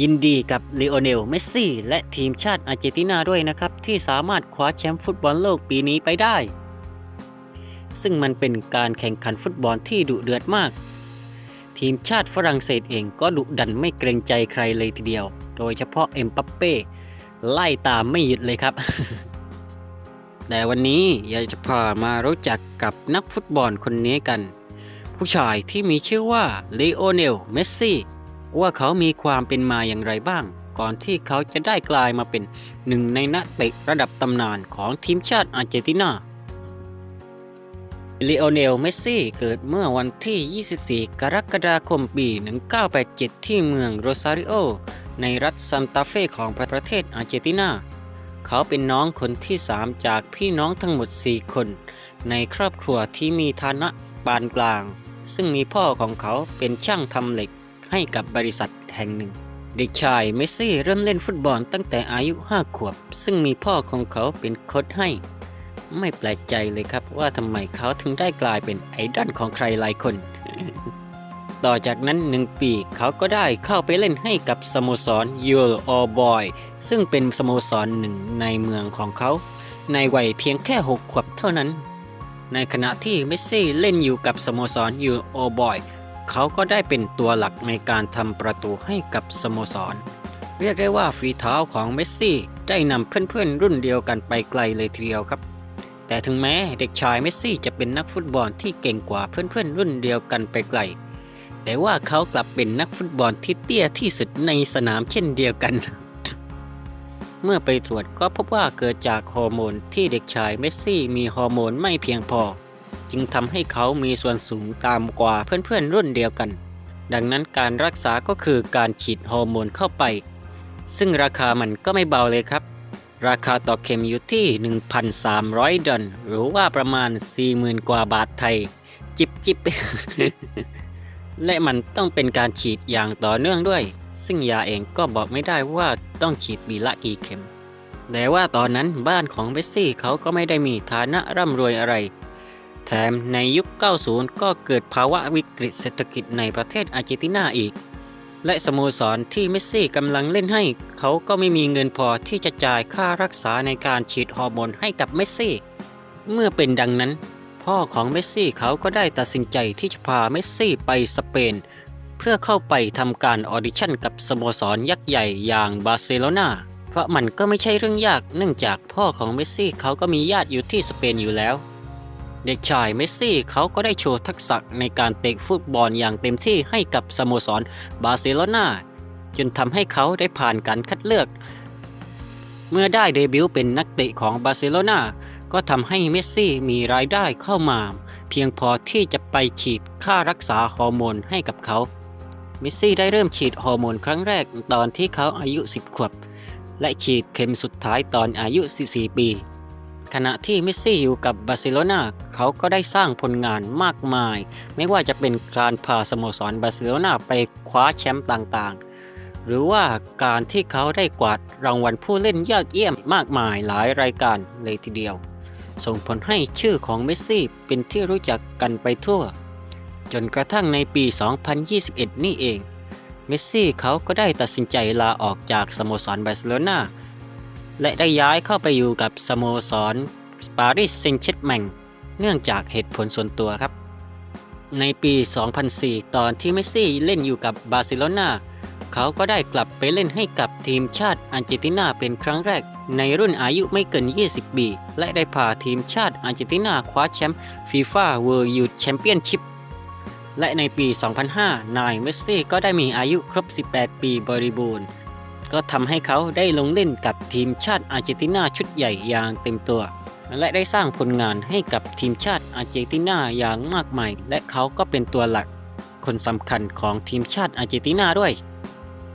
ยินดีกับลีโอเนล เมสซี่ และทีมชาติอาร์เจนตินาด้วยนะครับ ที่สามารถคว้าแชมป์ฟุตบอลโลกปีนี้ไปได้ ซึ่งมันเป็นการแข่งขันฟุตบอลที่ดุเดือดมาก ทีมชาติฝรั่งเศสเองก็ดุดันไม่เกรงใจใครเลยทีเดียว โดยเฉพาะเอ็มปัปเป้ไล่ตามไม่หยุดเลยครับ แต่วันนี้อยากจะพามารู้จักกับนักฟุตบอลคนนี้กัน ผู้ชายที่มีชื่อว่าลีโอเนล เมสซี่ ว่าเขามีความเป็นมาอย่างไรบ้าง ก่อนที่เขาจะได้กลายมาเป็นหนึ่งในนักเตะระดับตำนานของทีมชาติอาร์เจนตินาลีโอเนล เมสซี่เกิดเมื่อวันที่ 24 กรกฎาคม ปี 1987 ที่เมืองโรซาริโอ ในรัฐซันตาเฟของประเทศอาร์เจนตินา เขาเป็นน้องคนที่ 3 จากพี่น้องทั้งหมด 4 คน ในครอบครัวที่มีฐานะปานกลาง ซึ่งมีพ่อของเขาเป็นช่างทำเหล็ก ให้กับบริษัทแห่งหนึ่ง เด็กชายเมสซี่เริ่มเล่นฟุตบอลตั้งแต่อายุ 5 ขวบ ซึ่งมีพ่อของเขาเป็นโค้ชให้ ไม่แปลกใจเลยครับว่าทำไมเขาถึงได้กลายเป็นไอดอลของใครหลายคน ต่อจากนั้นหนึ่งปีเขาก็ได้เข้าไปเล่นให้กับสโมสรยูโรออบอยซึ่งเป็นสโมสรหนึ่งในเมืองของเขา ในวัยเพียงแค่ 6 ขวบเท่านั้นในขณะที่เมสซี่เล่นอยู่กับสโมสรยูโรออบอย เขาก็ได้เป็นตัวหลักในการทำประตูให้กับสโมสร เรียกได้ว่าฝีเท้าของเมสซี่ได้นำเพื่อนๆ รุ่นเดียวกันไปไกลเลยทีเดียวครับ แต่ถึงแม้เด็กชายเมสซี่จะเป็นนักฟุตบอลที่เก่งกว่าเพื่อนๆ รุ่นเดียวกันไปไกล แต่ว่าเขากลับเป็นนักฟุตบอลที่เตี้ยที่สุดในสนามเช่นเดียวกัน เมื่อไปตรวจก็พบว่าเกิดจากฮอร์โมนที่เด็กชายเมสซี่มีฮอร์โมนไม่เพียงพอ จึงทำให้เขามีส่วนสูงต่ำกว่าเพื่อนๆรุ่นเดียวกัน ดังนั้นการรักษาก็คือการฉีดฮอร์โมนเข้าไป ซึ่งราคามันก็ไม่เบาเลยครับ ราคาต่อเข็มอยู่ที่ 1,300 ดอลลาร์หรือว่าประมาณ 40,000 กว่าบาทไทย จิบจิบและมันต้องเป็นการฉีดอย่างต่อเนื่องด้วย ซึ่งยาเองก็บอกไม่ได้ว่าต้องฉีดปีละกี่เข็มแต่ว่าตอนนั้นบ้านของเบสซี่เขาก็ไม่ได้มีฐานะร่ำรวยอะไร แถมในยุค 90 ก็เกิดภาวะวิกฤตเศรษฐกิจในประเทศอาร์เจนตินาอีก และสโมสรที่เมสซี่กำลังเล่นให้ เขาก็ไม่มีเงินพอที่จะจ่ายค่ารักษาในการฉีดฮอร์โมนให้กับเมสซี่ เมื่อเป็นดังนั้น พ่อของเมสซี่เขาก็ได้ตัดสินใจที่จะพาเมสซี่ไปสเปน เพื่อเข้าไปทำการออดิชั่นกับสโมสรยักษ์ใหญ่อย่างบาร์เซโลนาเพราะมันก็ไม่ใช่เรื่องยากเนื่องจากพ่อของเมสซี่เขาก็มีญาติอยู่ที่สเปนอยู่แล้ว เด็กชายเมสซี่เขาก็ได้โชว์ทักษะในการเตะฟุตบอลอย่างเต็มที่ให้กับสโมสรบาร์เซโลนาจนทำให้เขาได้ผ่านการคัดเลือก เมื่อได้เดบิวต์เป็นนักเตะของบาร์เซโลนาก็ทำให้เมสซี่มีรายได้เข้ามา เพียงพอที่จะไปฉีดค่ารักษาฮอร์โมนให้กับเขา เมสซี่ได้เริ่มฉีดฮอร์โมนครั้งแรกตอนที่เขาอายุ 10 ขวบ และฉีดเข็มสุดท้ายตอนอายุ 14 ปี ขณะที่เมสซี่อยู่กับบาร์เซโลนาเขาก็ได้สร้างผลงานมากมาย ไม่ว่าจะเป็นการพาสโมสรบาร์เซโลนาไปคว้าแชมป์ต่างๆ หรือว่าการที่เขาได้กวาดรางวัลผู้เล่นยอดเยี่ยมมากมายหลายรายการเลยทีเดียว ส่งผลให้ชื่อของเมสซี่เป็นที่รู้จักกันไปทั่ว จนกระทั่งในปี 2021 นี่เอง เมสซี่เขาก็ได้ตัดสินใจลาออกจากสโมสรบาร์เซโลนา และได้ย้ายเข้าไปอยู่กับสโมสรปารีสเซงต์แชร์แมงเนื่องจากเหตุผลส่วนตัวครับ ในปี 2004 ตอนที่เมสซี่เล่นอยู่กับบาร์เซโลนาเขาก็ได้กลับไปเล่นให้กับทีมชาติอาร์เจนตินาเป็นครั้งแรก ในรุ่นอายุไม่เกิน 20 ปี และได้พาทีมชาติอาร์เจนตินาคว้าแชมป์ฟีฟ่าเวิลด์ยูทแชมเปี้ยนชิพและในปี 2005 นายเมสซี่ก็ได้มีอายุครบ 18 ปีบริบูรณ์ ก็ทำให้เขาได้ลงเล่นกับทีมชาติอาร์เจนตินาชุดใหญ่อย่างเต็มตัว และได้สร้างผลงานให้กับทีมชาติอาร์เจนตินาอย่างมากมาย และเขาก็เป็นตัวหลัก คนสำคัญของทีมชาติอาร์เจนตินาด้วย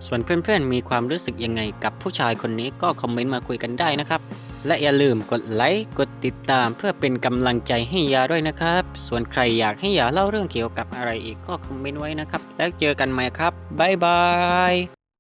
ส่วนเพื่อนๆ มีความรู้สึกยังไงกับผู้ชายคนนี้ก็คอมเมนต์มาคุยกันได้นะครับ และอย่าลืมกดไลค์กดติดตามเพื่อเป็นกำลังใจให้ยาด้วยนะครับ ส่วนใครอยากให้ยาเล่าเรื่องเกี่ยวกับอะไรอีกก็คอมเมนต์ไว้นะครับ แล้วเจอกันใหม่ครับบ๊ายบาย